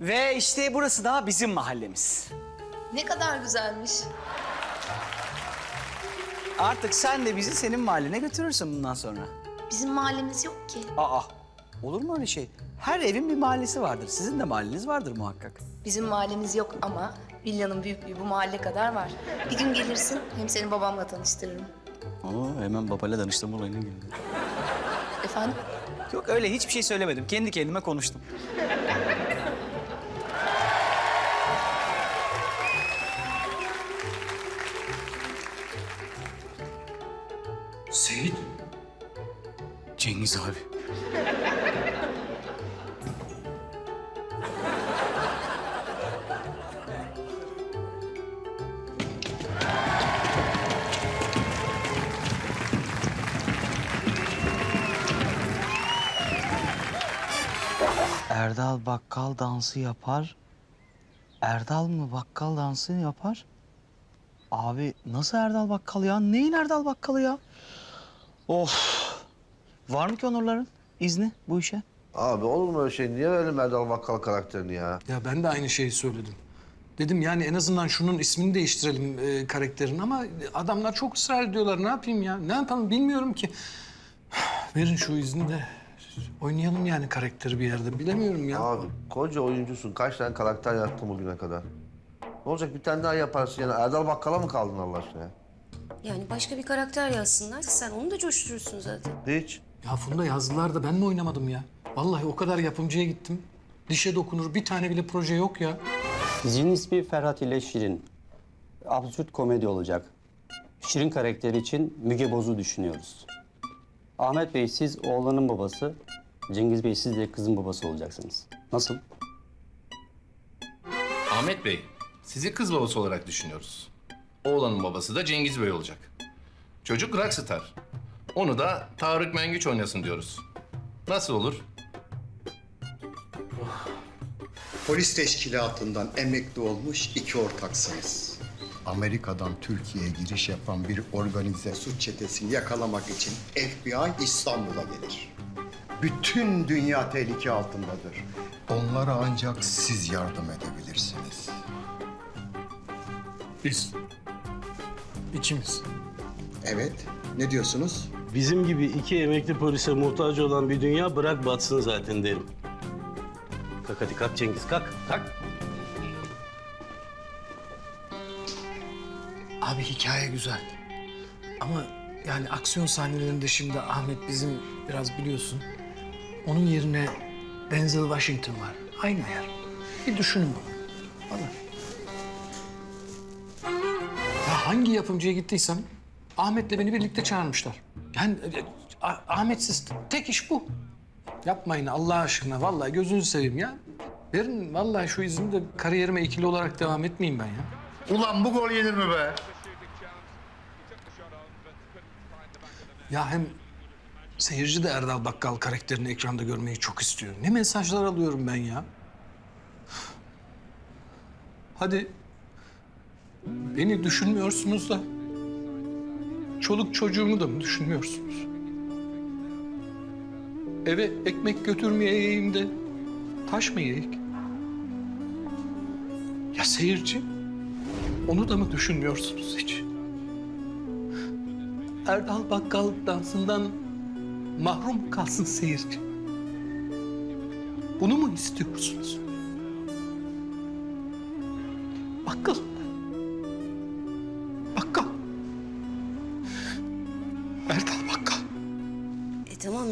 Ve işte burası da bizim mahallemiz. Ne kadar güzelmiş. Artık sen de bizi senin mahallene götürürsün bundan sonra. Bizim mahallemiz yok ki. Aa, olur mu öyle şey? Her evin bir mahallesi vardır. Sizin de mahalleniz vardır muhakkak. Bizim mahallemiz yok ama villanın büyüklüğü bu mahalle kadar var. Bir gün gelirsin hem seni babamla tanıştırırım. Oo, hemen babayla danıştırma olayına girdi. Efendim? Yok öyle hiçbir şey söylemedim. Kendi kendime konuştum. Cengiz abi. Erdal bakkal dansı yapar. Erdal mı bakkal dansı yapar? Abi nasıl Erdal bakkal ya? Neyin Erdal bakkalı ya? Of. Var mı ki onurların izni bu işe? Abi olur mu öyle şey? Niye verelim Erdal Bakkal karakterini ya? Ya ben de aynı şeyi söyledim. Dedim yani en azından şunun ismini değiştirelim e, karakterin ama adamlar çok ısrar ediyorlar. Ne yapayım ya? Ne yapalım bilmiyorum ki. Verin şu izni de oynayalım yani karakteri bir yerde. Bilemiyorum ya. Abi koca oyuncusun. Kaç tane karakter yaptın bugüne kadar? Ne olacak bir tane daha yaparsın yani. Erdal Bakkal'a mı kaldın Allah aşkına ya? Yani başka bir karakter yazsınlar. Sen onu da coşturursun zaten. Hiç. Ya Funda yazdılar da ben mi oynamadım ya? Vallahi o kadar yapımcıya gittim. Dişe dokunur bir tane bile proje yok ya. Dizinin ismi Ferhat ile Şirin. Absürt komedi olacak. Şirin karakteri için Müge Boz'u düşünüyoruz. Ahmet Bey siz oğlanın babası, Cengiz Bey siz de kızın babası olacaksınız. Nasıl? Ahmet Bey, sizi kız babası olarak düşünüyoruz. Oğlanın babası da Cengiz Bey olacak. Çocuk rockstar. Onu da Tarık Mengüç oynasın diyoruz. Nasıl olur? Polis teşkilatından emekli olmuş iki ortaksınız. Amerika'dan Türkiye'ye giriş yapan bir organize suç çetesini yakalamak için FBI İstanbul'a gelir. Bütün dünya tehlike altındadır. Onlara ancak siz yardım edebilirsiniz. Biz. İkimiz. Evet, ne diyorsunuz? Bizim gibi iki emekli polise muhtaç olan bir dünya bırak batsın zaten derim. Kalk hadi kalk Cengiz kalk. Kalk. Abi hikaye güzel. Ama yani aksiyon sahnelerinde şimdi Ahmet bizim biraz biliyorsun. Onun yerine Denzel Washington var. Aynı yer. Bir düşünün bunu. Vallahi. Ya hangi yapımcıya gittiysem Ahmet'le beni birlikte çağırmışlar. Yani e, Ah- Ahmet'siz tek iş bu. Yapmayın Allah aşkına. Vallahi gözünüzü seveyim ya. Verin vallahi şu izni de kariyerime ikili olarak devam etmeyeyim ben ya. Ulan bu gol yenir mi be? Ya hem seyirci de Erdal Bakkal karakterini ekranda görmeyi çok istiyor. Ne mesajlar alıyorum ben ya. Hadi beni düşünmüyorsunuz da çoluk çocuğumu da mı düşünmüyorsunuz? Eve ekmek götürmeyeyim de taş mı yiyeyim? Ya seyirci onu da mı düşünmüyorsunuz hiç? Erdal Bakkal dansından mahrum kalsın seyirci. Bunu mu istiyorsunuz? Bakkal.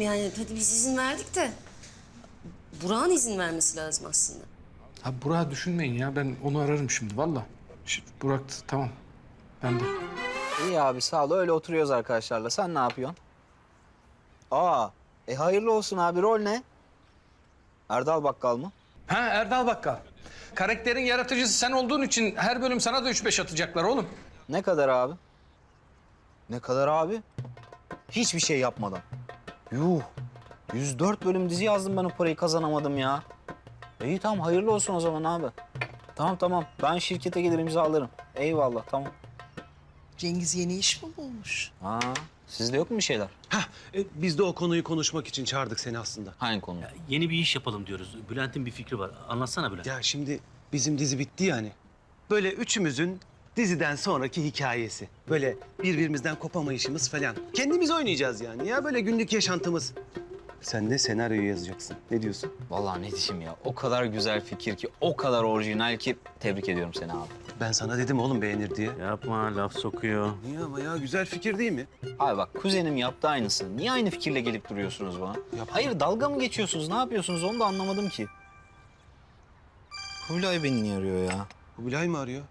Yani hadi biz izin verdik de... Burak'ın izin vermesi lazım aslında. Ha Burak'ı düşünmeyin ya. Ben onu ararım şimdi valla. Şi- Burak tamam. Ben de. İyi abi sağ ol. Öyle oturuyoruz arkadaşlarla. Sen ne yapıyorsun? Aa, e hayırlı olsun abi. Rol ne? Erdal Bakkal mı? Ha Erdal Bakkal. Karakterin yaratıcısı sen olduğun için her bölüm sana da üç beş atacaklar oğlum. Ne kadar abi? Ne kadar abi? Hiçbir şey yapmadan. Yuh. 104 bölüm dizi yazdım ben o parayı kazanamadım ya. İyi tamam hayırlı olsun o zaman abi. Tamam tamam ben şirkete gelir imzalarım. Eyvallah tamam. Cengiz yeni iş mi bulmuş? Ha, Sizde yok mu bir şeyler? Hah, e, biz de o konuyu konuşmak için çağırdık seni aslında. Hangi konu? Yeni bir iş yapalım diyoruz. Bülent'in bir fikri var. Anlatsana Bülent. Ya şimdi bizim dizi bitti yani. Böyle üçümüzün diziden sonraki hikayesi. Böyle birbirimizden kopamayışımız falan. Kendimiz oynayacağız yani ya böyle günlük yaşantımız. Sen de senaryoyu yazacaksın. Ne diyorsun? Vallahi ne diyeyim ya. O kadar güzel fikir ki, o kadar orijinal ki tebrik ediyorum seni abi. Ben sana dedim oğlum beğenir diye. Yapma laf sokuyor. Niye ama ya güzel fikir değil mi? Abi bak kuzenim yaptı aynısını. Niye aynı fikirle gelip duruyorsunuz bana? Hayır dalga mı geçiyorsunuz? Ne yapıyorsunuz? Onu da anlamadım ki. Kubilay beni niye arıyor ya? Kubilay mı arıyor?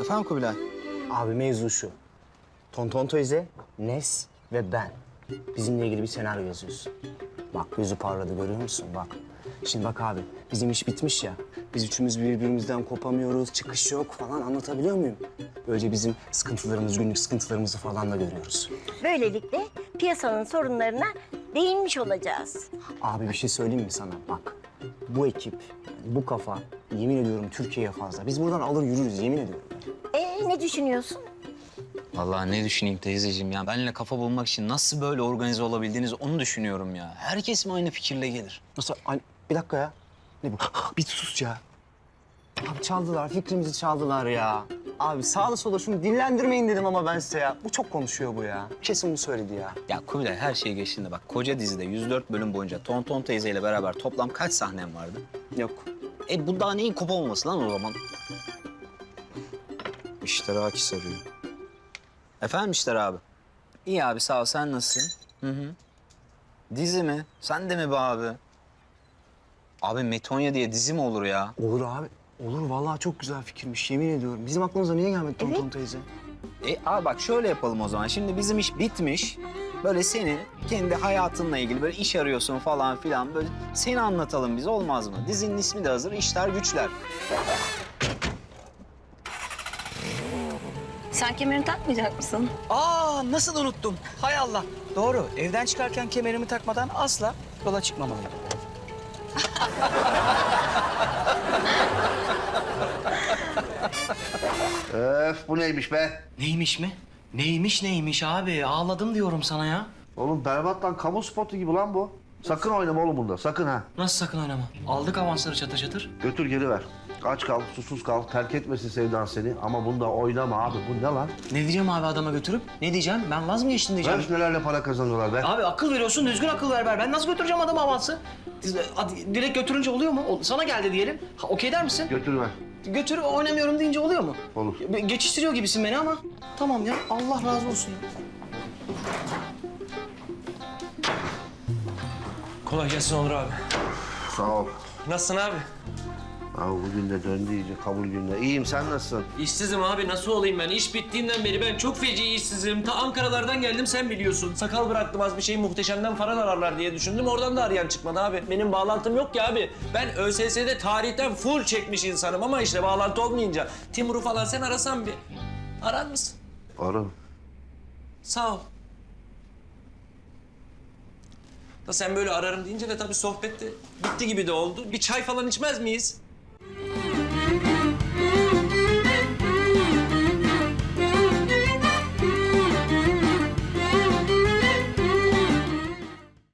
Efendim Kubilay? Abi mevzu şu. Tonton teyze, Nes ve ben. Bizimle ilgili bir senaryo yazıyorsun. Bak gözü parladı görüyor musun? Bak. Şimdi bak abi bizim iş bitmiş ya. Biz üçümüz birbirimizden kopamıyoruz, çıkış yok falan anlatabiliyor muyum? Böylece bizim sıkıntılarımız, günlük sıkıntılarımızı falan da görüyoruz. Böylelikle piyasanın sorunlarına değinmiş olacağız. Abi bir şey söyleyeyim mi sana? Bak bu ekip, bu kafa yemin ediyorum Türkiye'ye fazla. Biz buradan alır yürürüz yemin ediyorum. Ne düşünüyorsun? Vallahi ne düşüneyim teyzeciğim ya. Benimle kafa bulmak için nasıl böyle organize olabildiğinizi onu düşünüyorum ya. Herkes mi aynı fikirle gelir? Nasıl? Ay, bir dakika ya. Ne bu? bir sus ya. Abi çaldılar, fikrimizi çaldılar ya. Abi sağda sola şunu dinlendirmeyin dedim ama ben size ya. Bu çok konuşuyor bu ya. Kesin bunu söyledi ya. Ya Kubilay her şeyi geçtiğinde bak koca dizide 104 bölüm boyunca Tonton teyzeyle beraber toplam kaç sahnem vardı? Yok. E bu daha neyin kopamaması lan o zaman? İşler Akis arıyor. Efendim İşler abi? İyi abi sağ ol sen nasılsın? Hı hı. Dizi mi? Sen de mi be abi? Abi Metonya diye dizi mi olur ya? Olur abi. Olur vallahi çok güzel fikirmiş yemin ediyorum. Bizim aklımıza niye gelmedi Tonton teyze? E abi bak şöyle yapalım o zaman. Şimdi bizim iş bitmiş. Böyle senin kendi hayatınla ilgili böyle iş arıyorsun falan filan. Böyle seni anlatalım biz olmaz mı? Dizinin ismi de hazır. İşler güçler. Sen kemerini takmayacak mısın? Aa nasıl unuttum? Hay Allah. Doğru. Evden çıkarken kemerimi takmadan asla yola çıkmamalıyım. Öf bu neymiş be? Neymiş mi? Neymiş neymiş abi? Ağladım diyorum sana ya. Oğlum berbat lan kamu spotu gibi lan bu. Sakın oynama oğlum bunda sakın ha. Nasıl sakın oynama? Aldık avansları çatır çatır. Götür geri ver. Aç kal, susuz kal, terk etmesin sevdan seni. Ama bunda oynama abi. Bu ne lan? Ne diyeceğim abi adama götürüp? Ne diyeceğim? Ben vaz mı geçtim diyeceğim. Ver nelerle para kazanıyorlar be. Abi akıl veriyorsun, düzgün akıl ver ver. Ben nasıl götüreceğim adama avansı? Hadi, direkt götürünce oluyor mu? Sana geldi diyelim. Ha, okey der misin? Götür ver. Götür oynamıyorum deyince oluyor mu? Olur. Geçiştiriyor gibisin beni ama. Tamam ya Allah razı olsun ya. Kolay gelsin Onur abi. Sağ ol. Nasılsın abi? Abi bugün de döndü iyice kabul gününe. İyiyim sen nasılsın? İşsizim abi nasıl olayım ben? İş bittiğinden beri ben çok feci işsizim. Ta Ankara'lardan geldim sen biliyorsun. Sakal bıraktım az bir şey muhteşemden falan ararlar diye düşündüm. Oradan da arayan çıkmadı abi. Benim bağlantım yok ki abi. Ben ÖSS'de tarihten full çekmiş insanım ama işte bağlantı olmayınca. Timur'u falan sen arasan bir. Arar mısın? Ararım. Sağ ol. Da sen böyle ararım deyince de tabii sohbet de bitti gibi de oldu. Bir çay falan içmez miyiz?